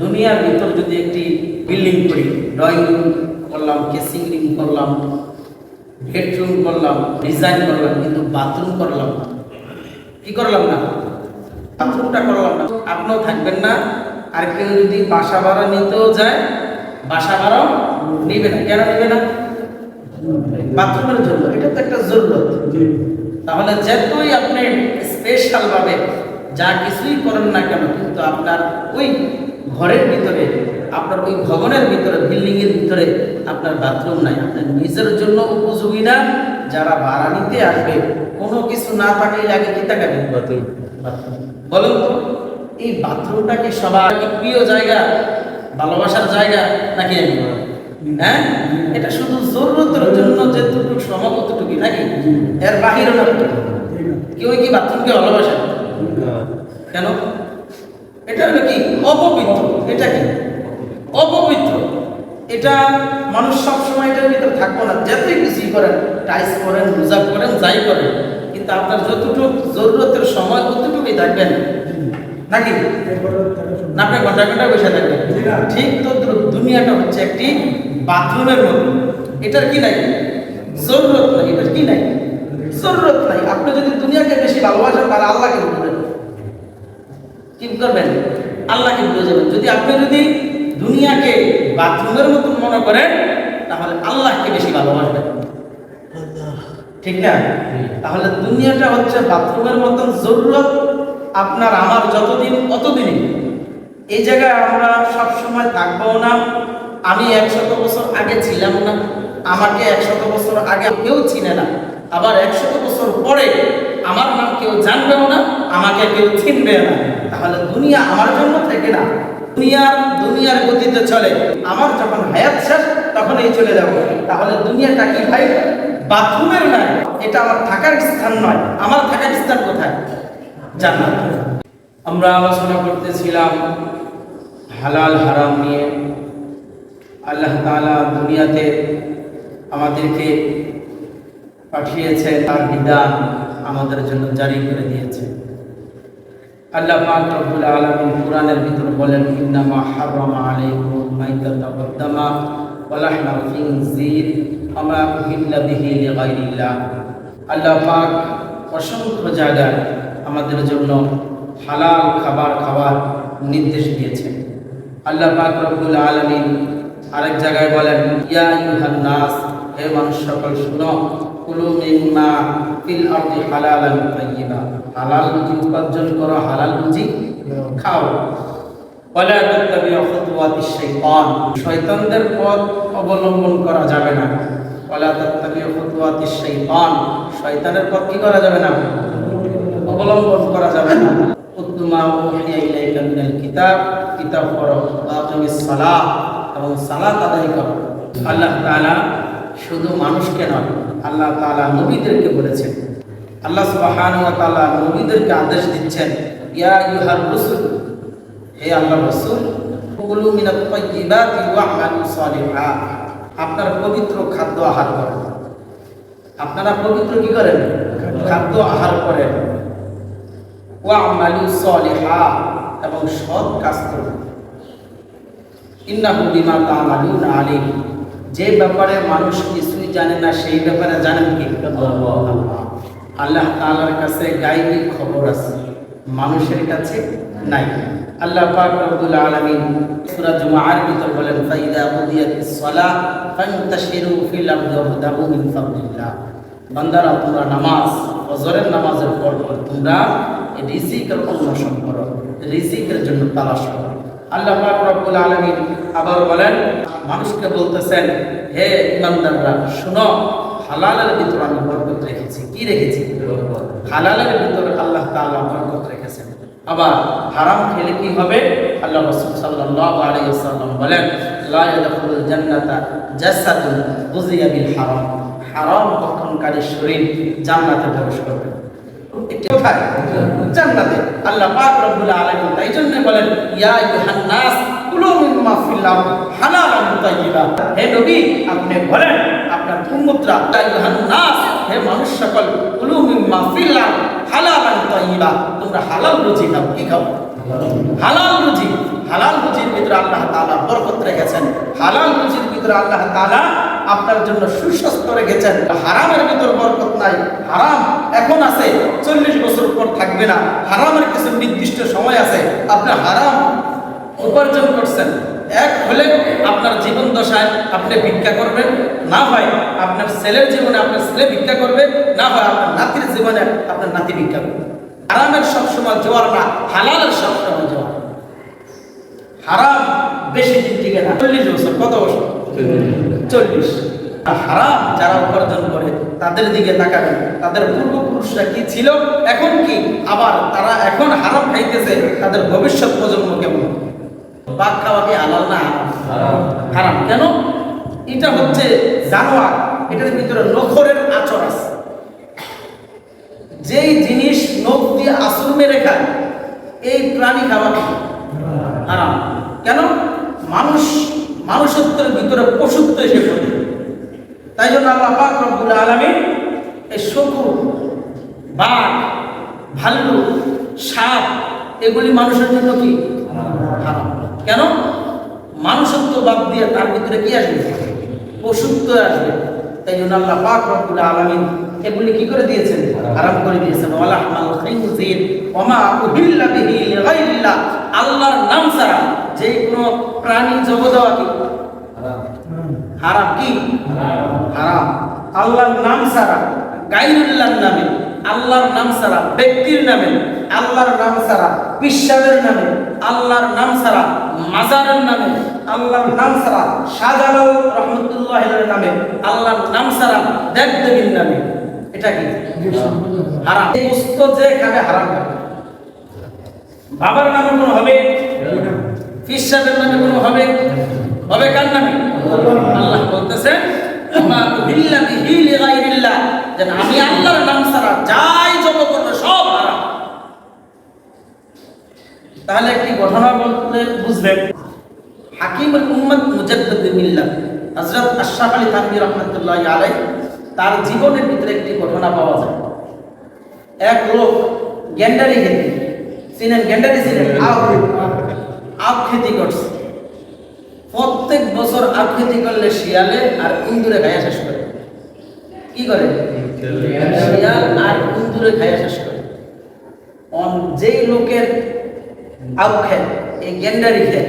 দুনিয়ার ভিতর যদি একটি বিল্ডিং করি, ড্রয়িং রুম করলাম, কেসিং রুম করলাম, বেডরুম করলাম, ডিজাইন করলাম, কিন্তু বাথরুম করলাম না। কি করলাম না? বাথরুমটা করলাম না। আপনিও থাকবেন না, আর কেউ যদি বাসা ভাড়া নিতেও যায়, বাসা ভাড়াও নিবে না। কেন নিবে না? বাথরুমের জন্য। এটা তো একটা জরুরত। তাহলে যতই আপনি স্পেশাল ভাবে যা কিছুই করেন না কেন, কিন্তু আপনার ওই ঘরের ভিতরে আপনার ওই ভবনের ভিতরে বিল্ডিং এর ভিতরে আপনার বাথরুম নাই। আপনার নিজের জন্য উপযোগী না যারা ভাড়া নিতে আসবে কোনো কিছু না থাকলে আগে কি তাকাবে বাথরুম বলুন তো এই বাথরুমটা কি সবার প্রিয় জায়গা ভালোবাসার জায়গা নাকি? হ্যাঁ? এটা শুধু জরুরতের জন্য যেটুকু অতটুকু নাকি? এর বাহিরে না। কেউ কি বাথরুমকে ভালোবাসে? কেন? এটা হলো কি? অপবিত্র। এটা কি? অপবিত্র। এটা মানুষ সবসময় এটার ভিতরে থাকব না। যতই কিছুই করেন, টাইস করেন রোজা করেন, যাই করেন, কিন্তু আপনার যতটুকু জরুরতের সময়, অতটুকুই থাকবেন। নাকি? না, আপনি ঘণ্টা ঘণ্টা বসে থাকবেন। ঠিক তো দুনিয়াটা হচ্ছে একটি বাথরুমের মতো। এটার কি নাই? জরুরত নাই। এটার কি নাই? জরুরত নাই। আপনি যদি দুনিয়াকে বেশি ভালোবাসেন, তাহলে আল্লাহকে ভুলবেন কি করবেন। আল্লাহকে ভুলে যাবেন। যদি আপনি যদি দুনিয়াকে বাথরুমের মতো মনে করেন, তাহলে আল্লাহকে বেশি ভালোবাসবেন। ঠিক না? তাহলে দুনিয়াটা হচ্ছে বাথরুমের মতন জরুরত, আপনার আমার যতদিন, অতদিনই। এই জায়গায় আমরা সব সময় থাকব না। আমি একশত বছর আগে ছিলাম না। আমাকে একশত বছর আগে কেউ চিনে না। আবার একশত বছর পরে আমার নাম কেউ জানবেও না, আমাকে কেউ চিনবে না। তাহলে দুনিয়া আমার জন্য থেকে না। দুনিয়ার দুনিয়ার গতিতে চলে। আমার যখন হায়াত শেষ, তখনই চলে যাব। তাহলে দুনিয়াটা কি ভাই? বাথরুমের নয় এটা আমার থাকার স্থান নয়। আমার থাকার স্থান কোথায়? জান্নাত। আমরা আলোচনা করতেছিলাম হালাল হারাম নিয়ে। আল্লাহ তাআলা দুনিয়াতে আমাদেরকে পাঠিয়েছে তার বিধান। আমাদের জন্য জারি করে দিয়েছে। আল্লাহ পাক রব্বুল আলামিন কোরআনের ভিতর বলেন, ইন্নামা হারামা আলাইকুম মাইতাতা ওয়াদ্দামা ওয়া খিনজির আমা উহিল্লা বিহি লিগাইরিল্লাহ। আল্লাহ পাক অসংখ্য জায়গায় আমাদের জন্য হালাল খাবার খাওয়ার নির্দেশ দিয়েছেন। আল্লাহ পাক রব্বুল আলামিন আরেক জায়গায় বলেন, ইয়া আইয়ুহান নাস, হে মানুষ, সকল শুনো কুলু মিম্মা ফিল আরদি হালালান তাইয়্যিবা হালাল রুজি উপার্জন করো, হালাল রুজি খাও। ওয়ালা তাত্তাবিউ খুতুওয়াতিশ শাইতান। শয়তানদের পথ অবলম্বন করা যাবে না। ওয়ালা তাত্তাবিউ খুতুওয়াতিশ শাইতান। শয়তানের পথ কি করা যাবে না? অবলম্বন করা যাবে না। উত্তমা উহিয়া ইলাইকা মিনাল কিতাব কিতাব পড়ো আকিমিস সালাহ এবং সালাত আদায় করো। আল্লাহ তাআলা শুধু মানুষকে নয় আল্লাহ তাআলা নবীদেরকে বলেছেন। আল্লাহ সুবহানাহু ওয়া তাআলা নবীদেরকে আদেশ দিচ্ছেন, ইয়া আইয়ুহার রাসূল, হে আল্লাহ রাসূল আপনার পবিত্র খাদ্য আহার করেন। আপনারা পবিত্র কি করেন? খাদ্য আহার করেন। ওয়া'মালু সালিহা, এবং সৎ কাজ করুন। ইন্নাহু বিমা তা'মালুনা আলিম যে ব্যাপারে মানুষ কিছুই জানে না, সেই ব্যাপারে জানেন কি? আল্লাহ তাআলার কাছে গায়বী খবর আছে, মানুষের কাছে নাই। আল্লাহ পাক ভিতর বলেন, ফাইদা কুদিয়াতিস সালাহ ফান্তাশিরু ফিল আরদি বান্দারা, তোমরা নামাজ, ফজরের নামাজের পর পর তোমরা রিজিকের অন্বেষণ করো রিজিকের জন্য তালাশ করো। আল্লাহ পাক রব্বুল আলামিন আবার বলেন, মানুষকে বলতেছেন, হে ইমানদাররা, শুনো, হালালের ভিতর আমি বরকত রেখেছি। কি রেখেছি? হালালের ভিতর আল্লাহ তাআলা বরকত রেখেছেন। আবার হারাম খেলে কি হবে? আল্লাহ রাসূল সাল্লাল্লাহু আলাইহি ওয়াসাল্লাম বলেন, লা ইয়াদখুলুল জান্নাতা জাসাদুন বুজিয়া বিল হারাম। হারাম ভক্ষণকারী শরীর জান্নাতে প্রবেশ করবে। একটি কোথায় জান্নাতে আল্লাহ পাক রব্বুল আলামিন তাই জন্য বলেন, ইয়া আইয়ুহান নাস, কুলু মিম্মা ফিল আরদ হালালান তাইয়্যিবা হে নবী, আপনি বলেন, আপনার উম্মতরা ইয়া আইয়ুহান নাস, হে মানুষ সকল, কুলু মিম্মা ফিল আরদ হালালান তাইয়্যিবা তোমরা হালাল রুজি খাও কি খাও? হালাল রুজি। হালাল রুজির ভিতরে আল্লাহ তাআলা বরকত রেখেছেন। হালাল রুজির ভিতরে আল্লাহ তাআলা আপনার জন্য সুস্বাস্থ্য রেখেছেন। হারামের ভিতর বরকত নাই। হারাম এখন আছে, চল্লিশ বছর পর থাকবে না। হারামের কিছু নির্দিষ্ট সময় আছে। আপনি হারাম উপার্জন করছেন। এক হলে আপনার জীবন দশায় আপনি ভিক্ষা করবেন, না হয় আপনার ছেলের জীবনে আপনার ছেলে ভিক্ষা করবে, না হয় আপনার নাতির জীবনে আপনার নাতি ভিক্ষা করবে। হারামের সবসময় জোয়ার না, হালালের সবসময় জোয়ার। হারাম বেশি দিন টিকে না। চল্লিশ বছর, কত বছর? চল্লিশ। হারাম যারা উপার্জন করে তাদের দিকে তাকাবেন তাদের পূর্বপুরুষরা কি ছিল এখন কি? আবার তারা এখন হারাম খাইতেছে তাদের ভবিষ্যৎ প্রজন্ম কেমন? বাঘ খাওয়া কি হালাল না? হারাম? হারাম। কেন? এটা হচ্ছে জানোয়ার এটার ভিতরে নখরের আচর আছে। যেই জিনিস নখ দিয়ে আসর মেরে খায় এই প্রাণী খাওয়া হারাম। কেন? মানুষ মানুষত্বের ভিতরে পশুত্ব এসে পড়ে। তাই জন্য আল্লাহ পাক রব্বুল আলামিন এই শকুর বাঘ, ভাল্লুক, সাপ, এগুলি মানুষের জন্য কি? কেন? মানুষত্ব বাদ দিয়ে তার ভিতরে কি আসবে? পশুত্ব আসবে। তাই জন্য আল্লাহ পাক রব্বুল আলামিন এগুলি কি করে দিয়েছেন? হারাম করে দিয়েছেন। ওয়ালা হামাল খাইনজির ওমা উহিল্লা বিহি লিগাইরিল্লাহ আল্লাহর নাম ছাড়া যে কোনো প্রাণী জব দেওয়া কি? হারাম। কি? হারাম। আল্লাহর নাম ছাড়া গাইরুল্লাহর নামে আল্লাহর নাম ছাড়া ব্যক্তির নামে আল্লাহর নাম ছাড়া বিশ্বাসের নামে আল্লাহর নাম ছাড়া মাজারের নামে আল্লাহর নাম ছাড়া শাহজালাল রহমতুল্লাহের নামে আল্লাহর নাম ছাড়া দেবদেবীর নামে এটা কি? হারাম। এই বস্তু যে খাবে হারাম খাবে বাবার নামে কোনো হবে? ফিসাবের নামে কোনো হবে? হবে কার নামে? আল্লাহ যেন আমি আল্লাহর নাম ছাড়া যাই জব করবে সব হারাম। তাহলে একটি ঘটনা বলতে বুঝবেন। হাকিমুল উম্মত মুজাদ্দিদ মিল্লাত হযরত আশরাফ আলী থানভী রাহমাতুল্লাহ আলাইহি তার জীবনের ভিতরে একটি ঘটনা পাওয়া যায়। এক লোক গ্যান্ডারি খেতে, চিনেন গ্যান্ডারি চিনেন? আখ আখ খেতি করছে। প্রত্যেক বছর আখ খেতি করলে শিয়ালে আর ইন্দুরে খাইয়া শেষ করে। কি করে? শিয়াল আর ইন্দুরে খাইয়া শেষ করে। যেই লোকের আউ খেত এই গ্যান্ডারি খেত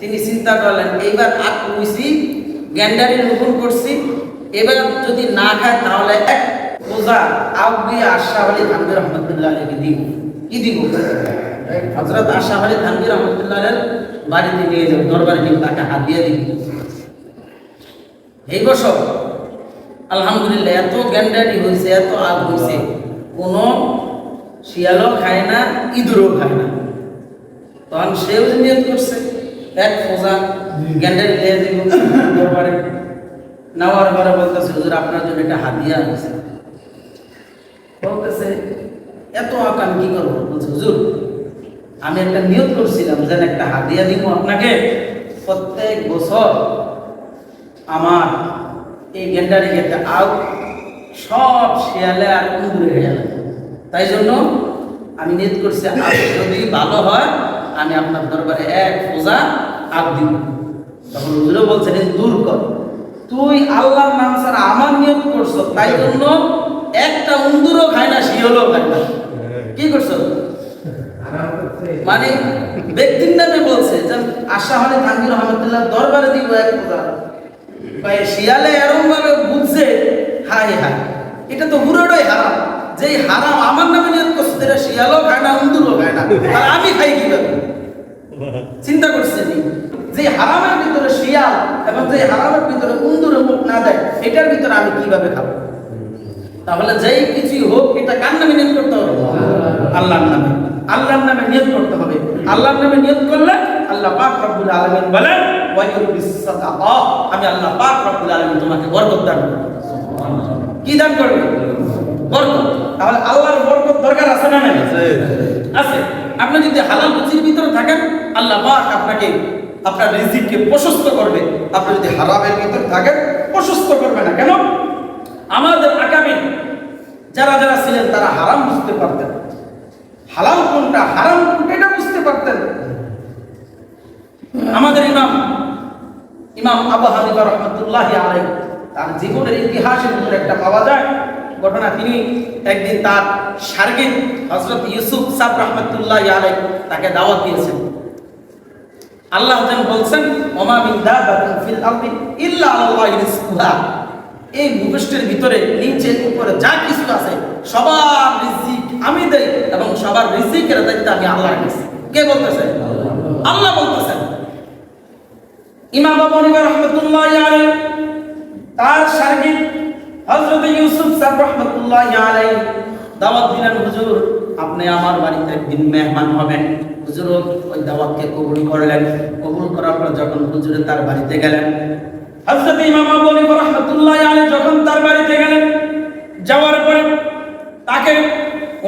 তিনি চিন্তা করলেন, এইবার আখ রুইছি গ্যান্ডারি রোপণ করছি এবার যদি না খায় তাহলে এক বোঝা আউ দিয়ে আশা আলী থানবি রহমতুল্লাহ আলীকে দিব? কি দিব? হজরত আশা আলী থানবি রহমতুল্লাহ আলের বাড়িতে নিয়ে যাবে দরবারে নিয়ে তাকে হাত দিয়ে দিবি। এই বছর আলহামদুলিল্লাহ এত গ্যান্ডারি হয়েছে এত আগ হয়েছে কোনো শিয়ালও খায় না ইঁদুরও খায় না। তখন সেও নিয়ত করছে এক ফোজা গ্যান্ডারি দিয়ে দিব দরবারে। নেওয়ার পরে বলতেছে, হুজুর, আপনার জন্য একটা হাদিয়া আছে বলতেছে, এত আঁক আমি কি করব? বলছে, হুজুর, আমি একটা নিয়ত করছিলাম, যেন একটা হাদিয়া দিব আপনাকে। প্রত্যেক বছর আমার এই গেন্ডারি গেটে আউ সব শেয়ালে আর হয়ে গেল তাই জন্য আমি নিয়ত করছি যদি ভালো হয়, আমি আপনার দরবারে এক পূজা আগ দিব। তখন হুজুরও বলছেন, "এই দূর কর। তুই আল্লাহর নাম ছাড়া আমার নিয়ত করছ, তাই জন্য একটা উন্দুরও খায় না শিয়ালও খায় না। কি করছ? মানে ব্যক্তির নামে বলছে যে, আশা হলে তানভীর রহমতুল্লাহ দরবারে দিব এক পূজা। ভাই, শিয়ালে এরকম ভাবে বুঝছে হাই হাই এটা তো পুরোটাই হারাম। যে হারাম, আমার নামে নিয়ত করছে এটা শিয়ালও খায় না, উন্দুরও খায় না। আর আমি খাই কীভাবে? চিন্তা করছে যে হারামের ভিতরে শিয়াল এবং যে হারামের ভিতরে উন্দুরে মুখ না দেয় এটার ভিতরে আমি কীভাবে খাব? তাহলে যেই কিছুই হোক এটা কার নামে নিয়ত করতে হবে? আল্লাহর নামে। আল্লাহর নামে নিয়ত করতে হবে। আল্লাহর নামে নিয়ত করলে আল্লাহ পাক রব্বুল আলামিন বলেন আমি আল্লাহ পাক রব্বুল আলামিন তোমাকে বরকত দান করব। কি দান করবে? বরকত। তাহলে আল্লাহর বরকত দরকার আছে না নাই? আছে। আপনি যদি হালাল রুচির ভিতরে থাকেন আল্লাহ পাক আপনাকে আপনার রিজিককে প্রশস্ত করবে, আপনি যদি হারামের ভিতরে থাকেন প্রশস্ত করবে না। কেন? আমাদের আগামী যারা যারা ছিলেন, তারা হারাম বুঝতে পারতেন। হালাল কোনটা? হারাম কোনটা বুঝতে পারতেন। আমাদের ইমাম ইমাম আবু হানিফা রহমতুল্লাহ আলাই তার জীবনের ইতিহাসের ভিতরে একটা পাওয়া যায়। ঘটনা তিনি একদিন তার সার্গিক হজরত ইউসুফ সাহ রহমতুল্লাহ আলাই তাকে দাওয়াত দিয়েছেন। আল্লাহ বলছেন এই ভূপৃষ্ঠের ভিতরে, নিচে, উপরে যা কিছু আছে, সবার রিজিক আমি দেই এবং সবার রিজিকের দায়িত্ব আমি আল্লাহ দিয়েছি কে বলতেছেন আল্লাহ বলতেছেন ইমাম আবু হানিফা রাহমাতুল্লাহ আলাইহি, তার সার্গিক হযরত ইউসুফ সাহেব রাহমাতুল্লাহ আলাইহি দাওয়াত দিলেন, হুজুর, আপনি আমার বাড়িতে একদিন মেহমান হবেন। হুজুর, ওই দাওয়াতকে কবুল করলেন। কবুল করার পর যখন হুজুরে তার বাড়িতে গেলেন, হযরত ইমাম আবু হানিফা রাহমাতুল্লাহ আলাইহি যখন তার বাড়িতে গেলেন, যাওয়ার পরে তাকে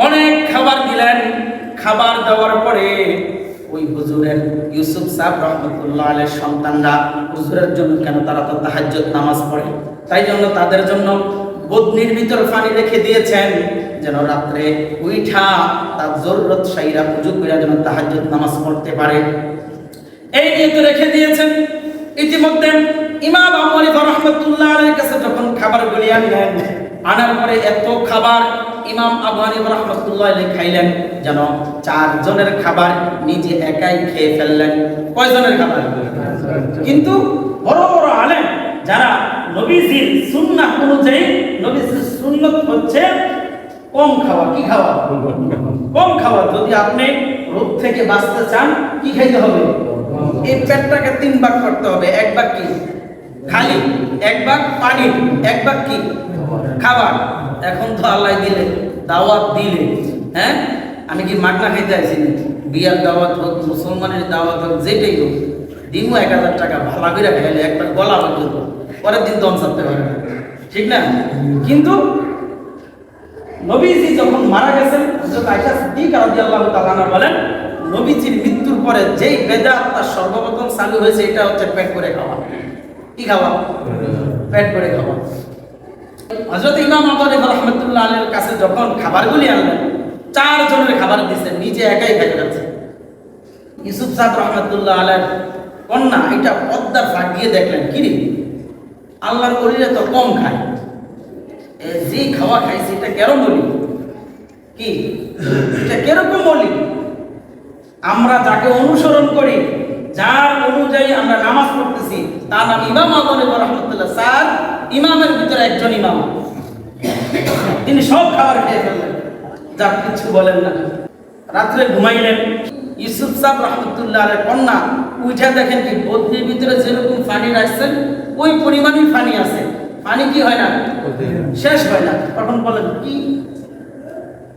অনেক খাবার দিলেন। খাবার দেওয়ার পরে ওই হুজুরের ইউসুফ সাহেব রহমতুল্লাহ আলের সন্তানরা হুজুরের জন্য কেন তারা তো তাহাজ্জুদ নামাজ পড়ে? তাই জন্য তাদের জন্য বদনির ভিতর পানি রেখে দিয়েছেন, যেন রাত্রে উইঠা তার জরুরত সাইরা পুজো করে যেন তাহাজ্জুদ নামাজ পড়তে পারে। এই নিয়ে তো রেখে দিয়েছেন। ইতিমধ্যে ইমাম আবু রাহমাতুল্লাহ আলাইহির কাছে যখন খাবার গুলি আনলেন, আনার পরে এত খাবার ইমাম আবু হানিফা রাহমাতুল্লাহ আলাইহি খাইলেন, যেন চারজনের খাবার নিজে একাই খেয়ে ফেললেন। কয়জনের খাবার? কিন্তু বড় বড় আলেম যারা নবীজির সুন্নাহ অনুযায়ী নবীজির সুন্নত হচ্ছে কম খাওয়া, কি খাওয়া? কম খাওয়া। যদি আপনি রোগ থেকে বাঁচতে চান, কি খাইতে হবে? এই পেটটাকে তিন ভাগ করতে হবে। এক ভাগ কি? খালি। এক ভাগ পানি। এক ভাগ কি? খাবার। এখন তো আল্লাহ দিলে, দাওয়াত দিলে হ্যাঁ? আমি কি মাগনা খাইতে আছি বিয়ার দাওয়াত হোক, মুসলমানের দাওয়াত হোক, যেটাই হোক দিনও এক হাজার টাকা, ভালো করে খাইলে, একবার গলা পর্যন্ত পরের দিন দম চাপতে পারে না। ঠিক না? কিন্তু নবীজি যখন মারা গেছেন তাআলা বলেন, নবীজির মৃত্যুর পরে যেই বেদাত তার সর্বপ্রথম চালু হয়েছে, এটা হচ্ছে পেট করে খাওয়া। কি খাওয়া? পেট করে খাওয়া। হযরত ইমাম আবু হানিফা রাহমাতুল্লাহ আলাইহির কাছে যখন খাবারগুলি আনলেন চার জনের খাবার দিয়েছেন নিজে একাই খেতে যাচ্ছে ইউসুফ সাহেব রহমতুল্লাহ আলাইহির কন্যা এটা পদ্মার ফাঁক দিয়ে দেখলেন, কি রে? আল্লাহর কলিরা তো কম খায়। যে খাওয়া খাইছে এটা কেরম বলি কি? এটা কীরকম বলি আমরা যাকে অনুসরণ করি, যার অনুযায়ী আমরা নামাজ পড়তেছি। তার নাম ইমাম আবু হানিফা রাহমাতুল্লাহ। স্যার, ইমামের ভিতরে একজন ইমাম। তিনি সব খাবার খেয়ে ফেললেন। যার কিছু বলেন না। রাত্রে ঘুমাইলেন। ইউসুফ সাহেব রহমতুল্লাহ কন্যা উঠে দেখেন কি বদ্রির ভিতরে যেরকম পানি রাখছেন ওই পরিমাণই পানি আছে। পানি কি হয় না? শেষ হয় না। তখন বলেন কি?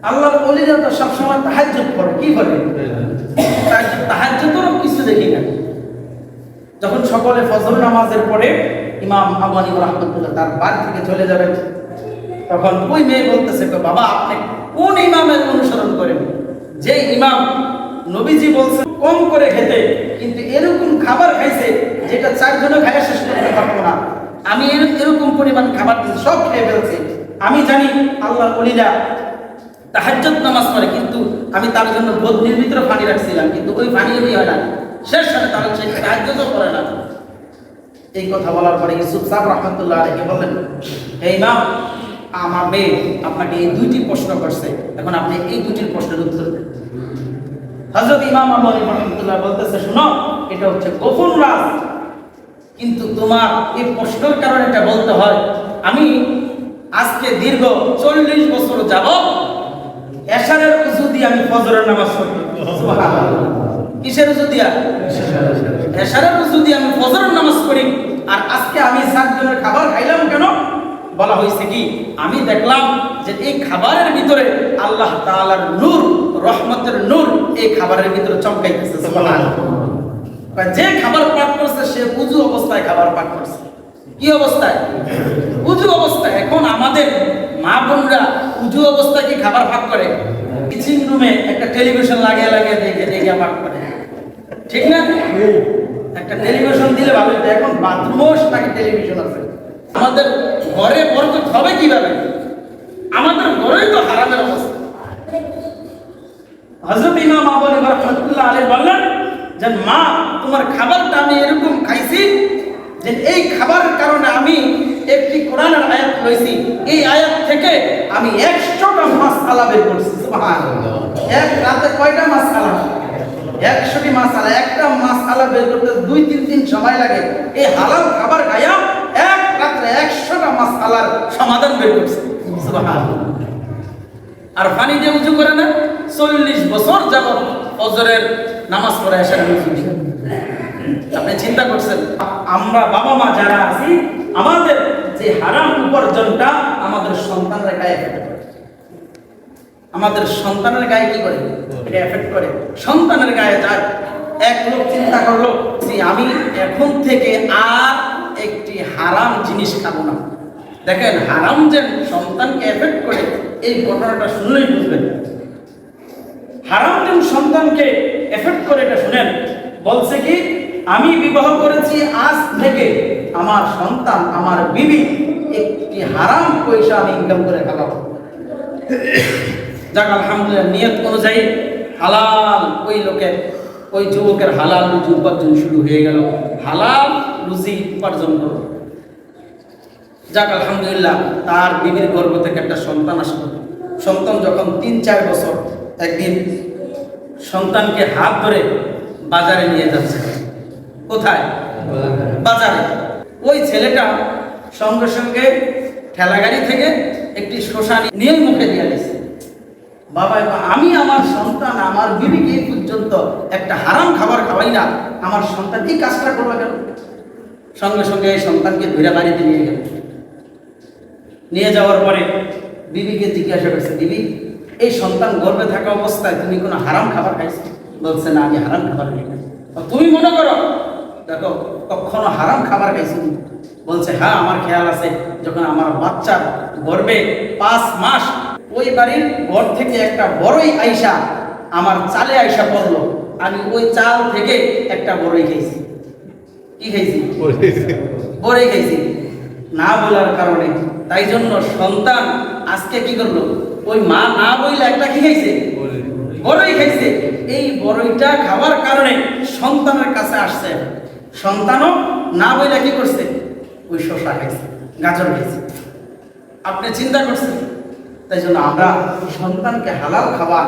আল্লাহর অলিরা তো সবসময় তাহাজ্জুদ করে কি বলে করে তাহাজ্জুদেরও কিছু দেখি না। যখন সকলে ফজর নামাজের পরে ইমাম আবু হানিফা রাহমাতুল্লাহ তার বাড়ি থেকে চলে যাবেন তখন ওই মেয়ে বলতেছে "কো, বাবা আপনি কোন ইমামের অনুসরণ করেন? যে ইমাম নবীজি বলছেন, কম করে খেতে, কিন্তু এরকম খাবার খাইছে যেটা চারজনে খাইয়া শেষ করতে পারব না। আমি এরকম পরিমাণ খাবার সব খেয়ে ফেলছি। আমি জানি আল্লাহ অলিরা তাহাজ্জুদ নামাজ পড়ে, কিন্তু আমি তার জন্য বদনির ভিতরে পানি রাখছিলাম, কিন্তু ওই পানি হয় না। শেষ সাথে তারা সেই তাহাজ্জুদও করে না। এই কথা বলার পরে ইউসুফ সাহেব রহমতুল্লাহ আলাইহি বললেন এই নাম আমার মেয়ে আপনাকে এই দুইটি প্রশ্ন করছে। এখন আপনি এই দুটির প্রশ্নের উত্তর দেন। হযরত ইমাম আবু রহমতুল্লাহ বলতেছে শুনো এটা হচ্ছে গোপন রাজ। কিন্তু তোমার এই প্রশ্নের কারণে এটা বলতে হয় আমি আজকে দীর্ঘ চল্লিশ বছর যাব এশারের উজু দিয়ে আমি ফজরের নামাজ পড়ি। কিসের উজু দিয়া? এশারের উজু দিয়ে আমি ফজরের নামাজ পড়ি। আর আজকে আমি সাতজনের খাবার খাইলাম কেন? বলা হয়েছে কি? আমি দেখলাম যে এই খাবারের ভিতরে আল্লাহ তাআলার নূর রহমতের নূর এই খাবারের ভিতরে চমকাইতেছে যে খাবার পাক করছে সে উজু অবস্থায় খাবার পাক করছে। কি অবস্থায়? উজু অবস্থায়। এখন আমাদের মা বোনরা উজু অবস্থায় কি খাবার পাক করে? কিচেন রুমে একটা টেলিভিশন লাগিয়ে লাগিয়ে দেখে দেখে পাক করে। ঠিক না? একটা টেলিভিশন দিলে হতো। এখন বাথরুমও নাকি টেলিভিশন আছে। আমাদের ঘরে বরকত হবে কীভাবে? আমাদের ঘরেই তো হারামের অবস্থা। হযরত ইমাম আবু রাহমাতুল্লাহ আলাইহি বললেন যে, মা, তোমার খাবারটা আমি এরকম খাইছি যে, এই খাবারের কারণে আমি একটি কোরআনের আয়াত লইছি। এই আয়াত থেকে আমি একশোটা মাছ আলা বের করছি। এক রাতে কয়টা মাছ আলা একশোটি মাছ আলা একটা মাছ আলা বের করতে দুই, তিন দিন সময় লাগে। এই হালাল খাবার একশোটা সমাধান বের করছে। আর পানি দিয়ে উঁচু করে না, চল্লিশ বছর যাবত ফজরের নামাজ পড়ে আসেন আপনি চিন্তা করছেন, আমরা বাবা মা যারা আছি, আমাদের যে হারাম উপার্জনটা আমাদের সন্তানরা গায়ে আমাদের সন্তানের গায়ে কি করে? এটা এফেক্ট করে। সন্তানের গায়ে যায় এক লোক চিন্তা করল যে আমি এখন থেকে আর একটি হারাম জিনিস খাব না। দেখেন হারাম যে সন্তানকে এফেক্ট করে, এই ঘটনাটা শুনলেই বুঝবেন। হারাম যে সন্তানকে এফেক্ট করে, এটা শুনেন। বলছে কি, আমি বিবাহ করেছি, আজ থেকে আমার সন্তান, আমার বিবি একটি হারাম পয়সা আমি ইনকাম করে খাওয়াবো যাক, আলহামদুলিল্লাহ, নিয়ত অনুযায়ী হালাল ওই লোকের, ওই যুবকের হালাল রুজি উপার্জন শুরু হয়ে গেল। হালাল রুজি উপার্জন করো যাক, আলহামদুলিল্লাহ, তার বিবির গর্ভ থেকে একটা সন্তান আসলো। সন্তান যখন তিন, চার বছর, একদিন সন্তানকে হাত ধরে বাজারে নিয়ে যাচ্ছে। কোথায়? বাজারে। ওই ছেলেটা সঙ্গে সঙ্গে ঠেলাগাড়ি থেকে একটি শোষা নিয়ে মুখে দিয়ে দিয়েছে। বাবা আমি আমার সন্তান, আমার বিবিকে পর্যন্ত একটা হারাম খাবার খাওয়াই না, আমার সন্তান এই কাজটা করবে কেন? সঙ্গে সঙ্গে এই সন্তানকে ধরে বাড়িতে নিয়ে গেল। নিয়ে যাওয়ার পরে বিবিকে জিজ্ঞাসা করছে বিবি এই সন্তান গর্ভে থাকা অবস্থায় তুমি কোনো হারাম খাবার খাইছো? বলছে না আমি হারাম খাবার খাই তুমি মনে করো দেখো কখনো হারাম খাবার খাইছি বলছে হ্যাঁ আমার খেয়াল আছে যখন আমার বাচ্চার গর্ভে পাঁচ মাস ওই বাড়ির ঘর থেকে একটা বড়ই আইসা আমার চালে আইসা পড়ল আমি ওই চাল থেকে একটা বড়ই খাইছি। কি খাইছি। বড়ই খাইছি। না বলার কারণে। তাই জন্য সন্তান আজকে কি করল? ওই মা না বইলে একটা কি খাইছে? বড়ই। খাইছে। এই বড়ইটা খাওয়ার কারণে সন্তানের কাছে আসছে। সন্তানও না বইলে কি করছে? ওই শসা খাইছে গাজর খাইছে। আপনি চিন্তা করছেন? তাই জন্য আমরা সন্তানকে হালাল খাবার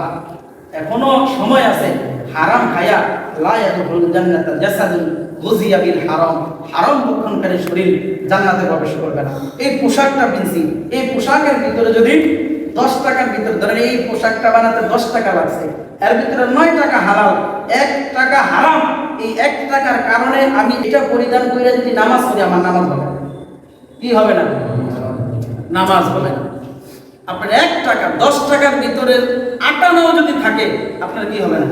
এখনও সময় আছে হারাম খায়া লা ইয়াদখুলুল জান্নাতা জাসাদুন। গুজিয়া বিল হারাম। হারাম ভক্ষণকারী শরীর জান্নাতে প্রবেশ করবে না। এই পোশাকটা পিনছি। এই পোশাকের ভিতরে যদি দশ টাকার ভিতরে, ধরেন এই পোশাকটা বানাতে দশ টাকা লাগছে, এর ভিতরে নয় টাকা হালাল, এক টাকা হারাম। এই এক টাকার কারণে আমি এটা পরিধান করে যদি নামাজ পড়ি, আমার নামাজ হবে কি হবে না? নামাজ হবে না। আপনার এক টাকা, দশ টাকার ভিতরে আটানাও যদি থাকে, আপনার কি হবে না?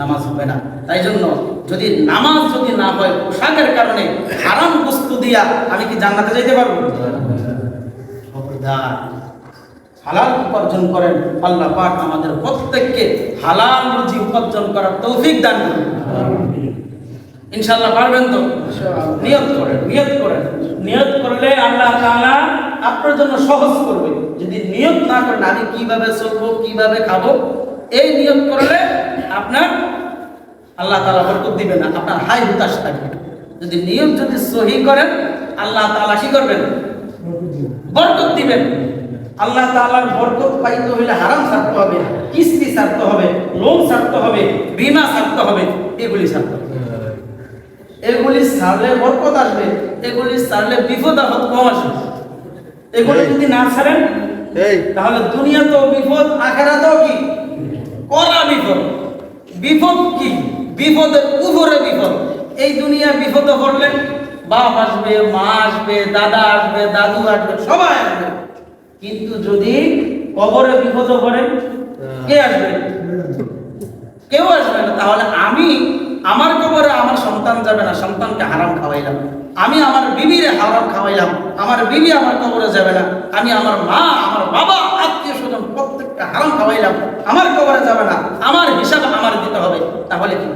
নামাজ হবে না। তাই জন্য যদি নামাজ যদি না হয় পোশাকের কারণে হারাম বস্তু দিয়া আমি কি জান্নাতে যেতে পারব? হালাল উপার্জন করেন আল্লাহ পাক আমাদের প্রত্যেককে হালাল রুজি উপার্জন করার তৌফিক দান করুন। ইনশাল্লাহ পারবেন তো? নিয়ত করেন নিয়ত করেন। নিয়ত করলে আল্লাহ তাআলা আপনার জন্য সহজ করবে। যদি নিয়ত না করেন আমি কীভাবে চলবো কীভাবে খাব? এই নিয়ত করলে আপনার আল্লাহ তাআলা বরকত দিবেন না আপনার হাই হুতাশ থাকবে। যদি নিয়ত যদি সহি করেন আল্লাহ তাআলা কি করবেন? বরকত দিবেন। আল্লাহ তাআলার বরকত পাইতে হইলে হারাম ছাড়তে হবে কিস্তি ছাড়তে হবে লোন ছাড়তে হবে বিমা ছাড়তে হবে এগুলি ছাড়তে হবে। এগুলি ছাড়লে বরকত আসবে এগুলি ছাড়লে বিপদ আপদ কম আসবে। এগুলি যদি না ছাড়েন এই। তাহলে দুনিয়া তো বিপদ আখেরাতেও কি? করা বিপদ। বিপদ কি? বিপদের উপরে বিপদ। এই দুনিয়া বিপদে পড়লে বাপ আসবে, মা আসবে, দাদা আসবে, দাদু আসবে, সবাই আসবে। কিন্তু যদি কবরে বিপদে পড়ে, কে আসবে? কেউ আসবে না। তাহলে আমি আমার কবরে আমার সন্তান যাবে না, সন্তানকে হারাম খাওয়াইলাম। আমি আমার বিবির হারাম খাওয়াইলাম। আমার বিবি আমার কবরে যাবে না। আমি আমার মা, আমার বাবা, আত্মীয় স্বজন হারাম খাওয়াইলাম, আমার কবরে যাবে না, আমার হিসাব আমার দিতে হবে, তাহলে কি?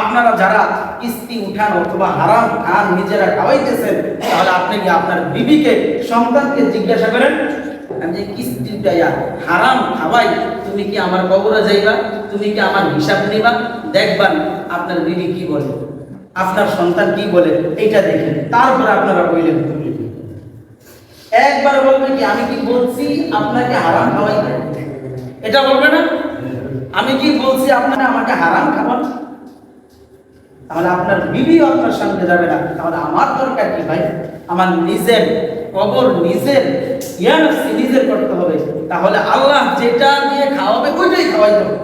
আপনারা যারা কিস্তি উঠান অথবা হারাম খান নিজেরা খাওয়াইতেছেন, তাহলে আপনি কি আপনার বিবিকে, সন্তানকে জিজ্ঞাসা করেন? যে কিস্তি উঠাইয়া হারাম খাওয়াই, তুমি কি আমার কবরে যাইবা? তুমি কি আমার হিসাব নিবা? দেখবান আপনার বিবি কি বলে, আপনার সন্তান কি বলে, এইটা দেখেন তারপর আপনারা বললেন, একবার বলবে কি, আমি কি বলছি, আপনাকে হারাম খাওয়াই এটা বলবে না? আমি কি বলছি, আপনারা আমাকে হারাম খাওয়ান তাহলে আপনার বিবি আপনার সামনে যাবে না। তাহলে আমার দরকার কি ভাই? আমার নিজের কবর নিজের ইয়ানফসি নিজের করতে হবে। তাহলে আল্লাহ যেটা দিয়ে খাওয়াবে, ওইটাই খাওয়াইতে হবে।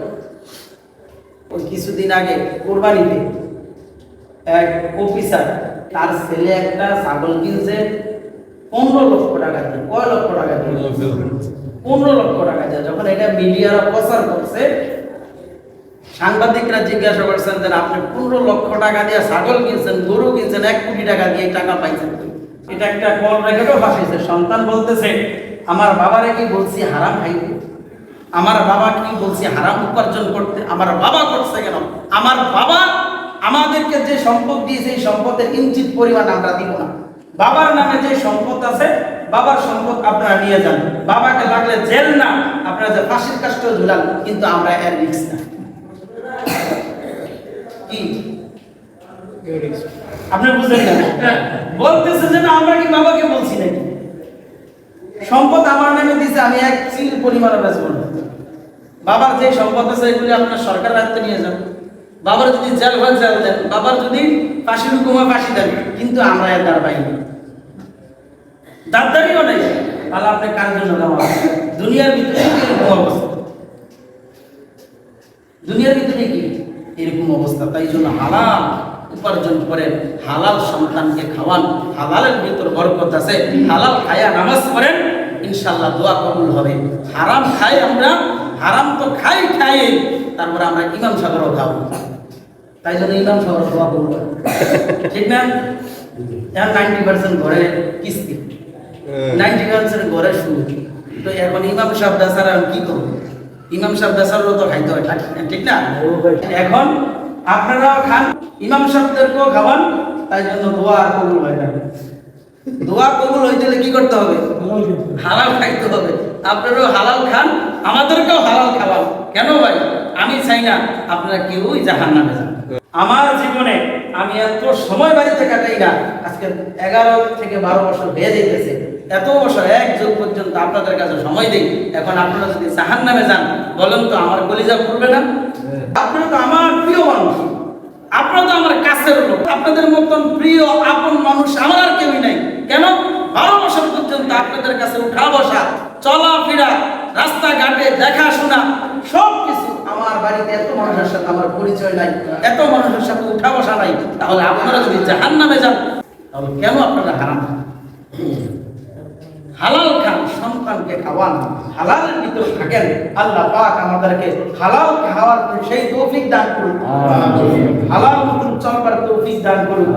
ওই কিছুদিন আগে কোরবানিতে এক অফিসার, তার ছেলে একটা ছাগল কিনছে, পনেরো লক্ষ টাকা দিয়ে, কয় লক্ষ টাকা দিয়ে। পনেরো লক্ষ টাকা দিয়ে যখন এটা মিডিয়ারা প্রচার করছে, সাংবাদিকরা জিজ্ঞাসা করছেন যে আপনি পনেরো লক্ষ টাকা দিয়ে ছাগল কিনছেন, গরু কিনছেন, এক কোটি টাকা দিয়ে টাকা পাইছেন এটা একটা কল রেখেও ফাঁসিয়েছে। সন্তান বলতেছে, আমার বাবারে কি বলছি হারাম খাইতে আমার বাবা কি বলছি হারাম উপার্জন করতে, আমার বাবা করছে কেন? আমার বাবা আমাদেরকে যে সম্পদ দিয়েছে, এই সম্পদের ইঞ্চিত পরিমাণ আমরা দিব না। বাবার নামে যে সম্পদ আছে, বাবার সম্পদ আপনারা নিয়ে যান। বাবাকে লাগলে জেল না, আপনারা যে ফাঁসির কাজটাও ঝুলান, কিন্তু আমরা এর রিক্স না। কি? আপনি বুঝলেন না? বলতেছে যে আমরা কি বাবাকে বলছি নাকি? সম্পদ আমার নামে দিছে, আমি এক চিল পরিমাণে বেচবো বাবার যে সম্পদ আছে, এগুলি আপনার সরকার রাখতে নিয়ে যান। বাবার যদি জেল হয়, জেল দেন। বাবার যদি ফাঁসির হুকুমে ফাঁসি দেন। কিন্তু আমরা এর দ্বার পাইনি দাবদারিও নেই তাহলে আপনি কার জন্য দেওয়া দুনিয়ার ভিতরে এরকম অবস্থা? দুনিয়ার ভিতরে কি এরকম অবস্থা? তাই জন্য হালাল উপার্জন করেন হালাল সন্তানকে খাওয়ান। হালালের ভিতর বরকত আছে। হালাল খায়া নামাজ পড়েন। ইনশাল্লাহ দোয়া কবুল হবে। হারাম খাই আমরা, হারাম তো খাই খাই। তারপরে আমরা ইমাম সাগরও খাব তাই জন্য ইমাম দোয়া কবুল হবে। ঠিক না? এখন নাইনটি পার্সেন্ট ঘরে কিস্তি নাইনটি পার্সেন্ট ঘরে সুদ তো এখন ইমাম সাহেব দাসার আমি কি করব? ইমাম সাহেব দাসারও তো খাইতে হয় ঠিক- ঠিক না? এখন আপনারাও খান ইমাম সাহেবদেরকেও খাওয়ান তাই জন্য দোয়া আর কবুল হয় না। দোয়া কবুল হইতে হলে কি করতে হবে? হালাল খাইতে হবে। আপনারাও হালাল খান আমাদেরকেও হালাল খাওয়ান। কেন ভাই? আমি চাই না আপনারা কেউই জাহান নামে যান। আমার জীবনে আমি এত সময় বাড়িতে কাটাই না, আজকে এগারো থেকে বারো বছর হয়ে যেতেছে এত বছর, এক যুগ পর্যন্ত আপনাদের কাছে সময় দিই। এখন আপনারা যদি জাহান নামে যান, বলেন তো আমার কলিজা পড়বে না? আপনারা তো আমার প্রিয় মানুষ। আপনারা তো আমার কাছের লোক। আপনাদের মতন প্রিয়, আপন মানুষ আমার আর কেউই নাই। কেন? বারো বছর পর্যন্ত আপনাদের কাছে উঠা বসা, চলাফেরা, রাস্তাঘাটে, দেখাশোনা সব কিছু আমার বাড়িতে এত মানুষের সাথে আমার পরিচয় নাই এত মানুষের সাথে উঠা বসা নাই তাহলে আপনারা যদি জাহান নামে যান তাহলে কেন আপনারা হারাম? হালাল খান সন্তানকে খাওয়ান হালালের ভিতর থাকেন আল্লাহ পাক আমাদেরকে হালাল খাওয়ার সেই তৌফিক দান করুন। হালাল মতন চলবার তৌফিক দান করুন।